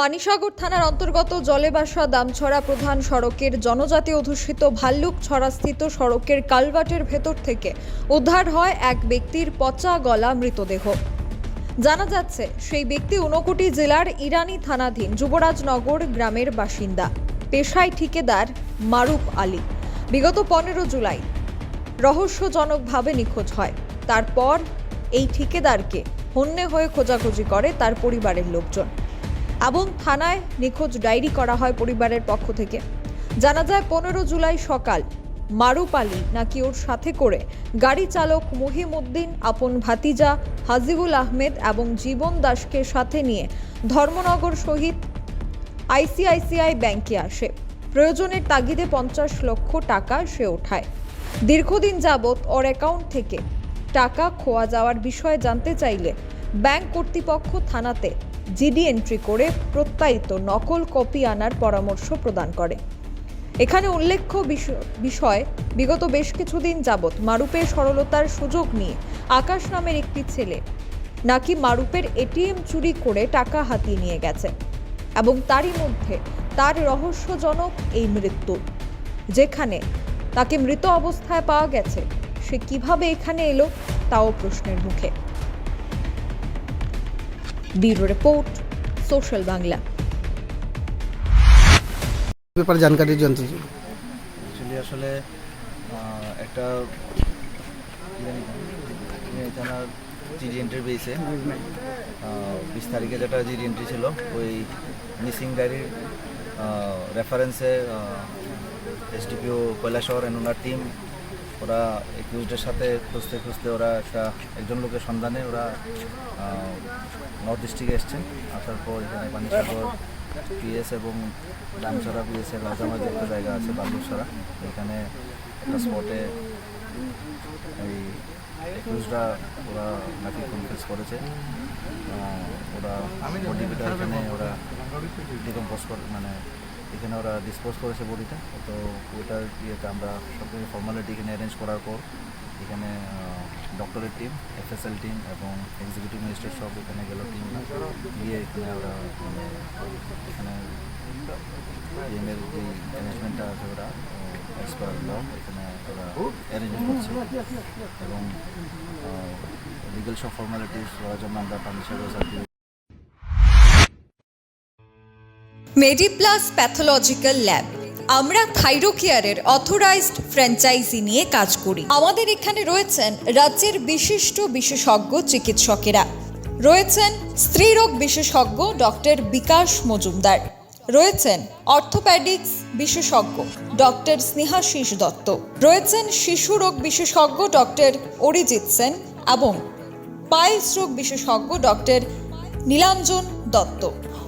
পানিসাগর থানার অন্তর্গত জলেবাসা দামছড়া প্রধান সড়কের জনজাতি অধ্যুষিত ভাল্লুক ছড়াস্থিত সড়কের কালভার্টের ভেতর থেকে উদ্ধার হয় এক ব্যক্তির পচা গলা মৃতদেহ। জানা যাচ্ছে, সেই ব্যক্তি ঊনকোটি জেলার ইরানি থানাধীন যুবরাজনগর গ্রামের বাসিন্দা, পেশায় ঠিকেদার মারুফ আলী। বিগত পনেরো জুলাই রহস্যজনকভাবে নিখোঁজ হয়। তারপর এই ঠিকেদারকে হন্যে হয়ে খোঁজাখুঁজি করে তার পরিবারের লোকজন। এবং থানায় নিখোঁজ ডায়েরি করা হয় পরিবারের পক্ষ থেকে। জানা যায়, পনেরো জুলাই সকাল মারুপালি নাকি ওর সাথে করে গাড়ি চালক মহিম উদ্দিন আপন ভাতিজা, হাজিবুল আহমেদ এবং জীবন দাসকে সাথে নিয়ে ধর্মনগর শহীদ আইসিআইসিআই ব্যাংকে আসে। প্রয়োজনের তাগিদে পঞ্চাশ লক্ষ টাকা সে ওঠায়। দীর্ঘদিন যাবৎ ওর অ্যাকাউন্ট থেকে টাকা খোয়া যাওয়ার বিষয়ে জানতে চাইলে ব্যাংক কর্তৃপক্ষ থানাতে জিডি এন্ট্রি করে প্রত্যায়িত নকল কপি আনার পরামর্শ প্রদান করে। এখানে উল্লেখ্য বিষ- বিষয়, বিগত বেশ কিছুদিন যাবৎ মারুপের সরলতার সুযোগ নিয়ে আকাশ নামের একটি ছেলে নাকি মারুপের এটিএম চুরি করে টাকা হাতিয়ে নিয়ে গেছে এবং তারই মধ্যে তার রহস্যজনক এই মৃত্যু। যেখানে তাকে মৃত অবস্থায় পাওয়া গেছে, সে কীভাবে এখানে এলো, তাও প্রশ্নের মুখে। ব্যুরো রিপোর্ট সোশ্যাল বাংলা ব্যাপারে জানকারি জানতে চাই অ্যাকচুয়ালি আসলে একটা থানার জিডি এন্ট্রি পেয়েছে। বিশ তারিখে যেটা জিডি এন্ট্রি ছিল ওই মিসিং ডায়েরির রেফারেন্সে এসডিপিও কৈলাসহর এন্ড ওনার টিম ওরা একুশদের সাথে খুঁজতে খুঁজতে ওরা একটা একজন লোকের সন্ধানে ওরা নর্থ ডিস্ট্রিক্টে এসছেন আসার পর এখানে পানিসাগর, পিএস এবং ডামছড়া পিএস এর মাঝামাঝি একটা জায়গা আছে বালুছড়া এখানে একটা স্পটে এই একুশরা ওরা নাকি কনফেস করেছে। ওরা ওরা ডিকম্পোজ করে মানে এখানে ওরা ডিসপোজ করেছে বডিটা, তো ওটার ইয়েতে আমরা সব কিছু ফর্মালিটি এখানে অ্যারেঞ্জ করার পর এখানে ডক্টরের টিম এফএসএল টিম এবং এক্সিকিউটিভ ম্যাজিস্ট্রেট সব এখানে গেল টিম গিয়ে এখানে ওরা, এখানে গেমের যে ম্যানেজমেন্টটা আছে ওরা অ্যাজ ল এখানে ওরা অ্যারেঞ্জ করছে। এবং লিগেল সব ফর্মালিটিস করার জন্য আমরা Panisagar certificate Mediplus pathological lab আমরা থাইরোকেয়ারের অথরাইজড ফ্র্যাঞ্চাইজি নিয়ে কাজ করি। আমাদের এখানে রয়েছেন রাজ্যের বিশিষ্ট বিশেষজ্ঞ চিকিৎসকেরা। রয়েছেন স্ত্রীরোগ বিশেষজ্ঞ ডক্টর বিকাশ মজুমদার। রয়েছেন অর্থোপ্যাডিক্স বিশেষজ্ঞ ডক্টর স্নেহাশিস দত্ত। রয়েছেন শিশু রোগ বিশেষজ্ঞ ডক্টর অরিজিৎ সেন এবং পাইলস রোগ বিশেষজ্ঞ ডক্টর নীলাঞ্জন দত্ত।